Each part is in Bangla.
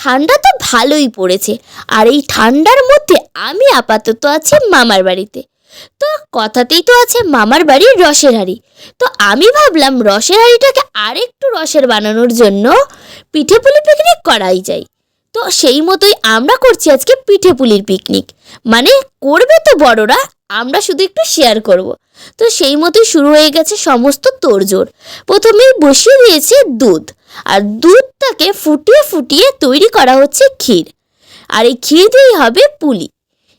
ঠান্ডা তো ভালোই পড়েছে। আর এই ঠান্ডার মধ্যে আমি আপাতত আছি মামার বাড়িতে। তো কথাতেই তো আছে মামার বাড়ির রসের হাঁড়ি। তো আমি ভাবলাম রসের হাঁড়িটাকে আরেকটু রসের বানানোর জন্য পিঠে পুলি পিকনিক করাই যায় তো সেই মতোই আমরা করছি আজকে পিঠে পুলির পিকনিক মানে করবে তো বড়রা আমরা শুধু একটু শেয়ার করব। তো সেই মতোই শুরু হয়ে গেছে সমস্ত তোড়জোড়। প্রথমেই বসিয়ে দিয়েছে দুধ। আর দুধটাকে ফুটিয়ে ফুটিয়ে তৈরি করা হচ্ছে ক্ষীর। আর এই ক্ষীর দিয়েই হবে পুলি।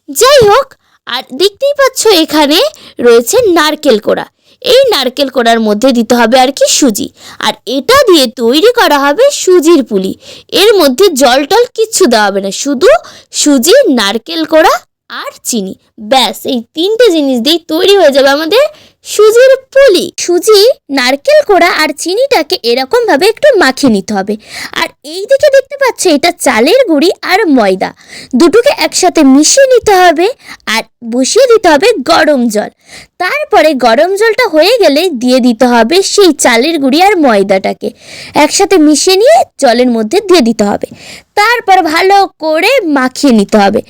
যাই হোক, আর দেখতেই পাচ্ছ এখানে রয়েছে নারকেল কোড়া। এই নারকেল কোড়ার মধ্যে দিতে হবে আর কি সুজি। আর এটা দিয়ে তৈরি করা হবে সুজির পুলি। এর মধ্যে জল টল কিচ্ছু দেওয়া হবে না। শুধু সুজি, নারকেল কোড়া আর চিনি। ব্যাস এই তিনটে জিনিস দিয়েই তৈরি হয়ে যাবে আমাদের সুজির পুলি। সুজি নারকেল কোড়া আর চিনিটাকে এরকম ভাবে একটু মাখিয়ে নিতে হবে। আর এই দিকে দেখতে পাচ্ছ, এটা চালের গুঁড়ি আর ময়দা। দুটোকে একসাথে মিশিয়ে নিতে হবে আর বসিয়ে দিতে হবে গরম জল। তারপরে গরম জলটা হয়ে গেলে দিয়ে দিতে হবে সেই চালের গুঁড়ি আর ময়দাটাকে। একসাথে মিশিয়ে নিয়ে জলের মধ্যে দিয়ে দিতে হবে। তারপর ভালো করে মাখিয়ে নিতে হবে।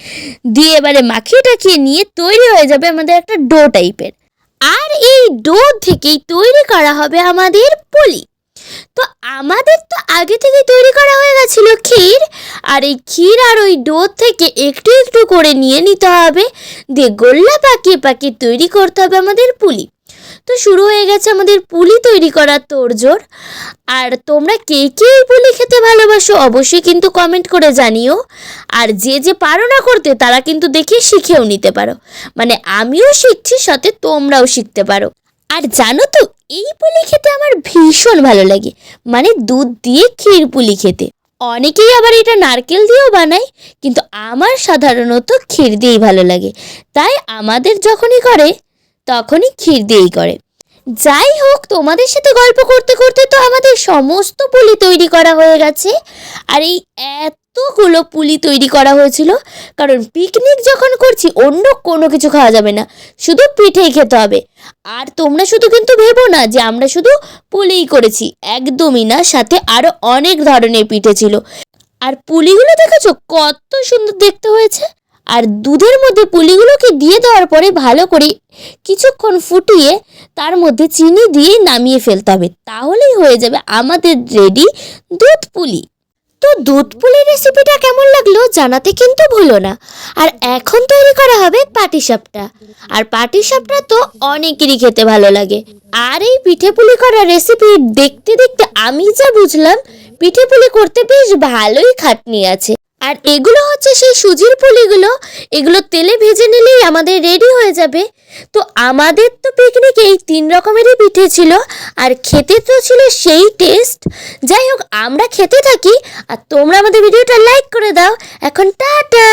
দিয়ে এবারে মাখিয়ে টাখিয়ে নিয়ে তৈরি হয়ে যাবে আমাদের একটা ডো টাইপের। আর এই ডো থেকেই তৈরি করা হবে আমাদের পলি। তো আমাদের তো আগে থেকে তৈরি করা হয়ে গেছিল ক্ষীর, আর এই ক্ষীর আর ওই ডো থেকে একটু একটু করে নিয়ে নিতে হবে। দিয়ে গোল্লা পাকিয়ে পাকিয়ে তৈরি করতে হবে আমাদের পুলি। তো শুরু হয়ে গেছে আমাদের পুলি তৈরি করার তোড়জোড়। আর তোমরা কে কে এই পুলি খেতে ভালোবাসো অবশ্যই কিন্তু কমেন্ট করে জানিও। আর যে যে পারো না করতে, তারা কিন্তু দেখে শিখেও নিতে পারো। মানে আমিও শিখছি, সাথে তোমরাও শিখতে পারো। আর জানো তো, এই পুলি খেতে আমার ভীষণ ভালো লাগে। মানে দুধ দিয়ে ক্ষীর পুলি খেতে। অনেকেই আবার এটা নারকেল দিয়েও বানায়, কিন্তু আমার সাধারণত ক্ষীর দিয়েই ভালো লাগে। তাই আমাদের যখনই করে তখনই ক্ষীর দিয়েই করে। যাই হোক, তোমাদের সাথে গল্প করতে করতে তো আমাদের সমস্ত পুলি তৈরি করা হয়ে গেছে। আর এই এতগুলো পুলি তৈরি করা হয়েছিল, কারণ পিকনিক যখন করছি, অন্য কোনো কিছু খাওয়া যাবে না। শুধু পিঠেই খেতে হবে। আর তোমরা শুধু কিন্তু ভেবো না যে আমরা শুধু পুলিই করেছি। একদমই না, সাথে আরও অনেক ধরনের পিঠে ছিল। আর পুলিগুলো দেখেছ কত সুন্দর দেখতে হয়েছে? আর দুধের মধ্যে পুলিগুলোকে দিয়ে দেওয়ার পরে ভালো করে কিছুক্ষণ ফুটিয়ে তার মধ্যে চিনি দিয়ে নামিয়ে ফেলতে হবে। তাহলেই হয়ে যাবে আমাদের রেডি দুধ পুলি। তো দুধ পুলির রেসিপিটা কেমন লাগল জানাতে কিন্তু ভুলো না। আর এখন তৈরি করা হবে পাটিসাপটা আর পাটিসাপটা তো অনেকেরই খেতে ভালো লাগে। আর এই পিঠে পুলি করার রেসিপি দেখতে দেখতে আমি যা বুঝলাম, পিঠে পুলি করতে বেশ ভালোই খাটনি আছে। আর এগুলো হচ্ছে সেই সুজির পুলিগুলো। এগুলো তেলে ভেজে নিলেই আমাদের রেডি হয়ে যাবে। তো আমাদের তো পিকনিক এই তিন রকমেরই পিঠে ছিল, আর খেতে তো ছিল সেই টেস্ট যাই হোক, আমরা খেতে থাকি, আর তোমরা আমাদের ভিডিওটা লাইক করে দাও। এখন টাটা!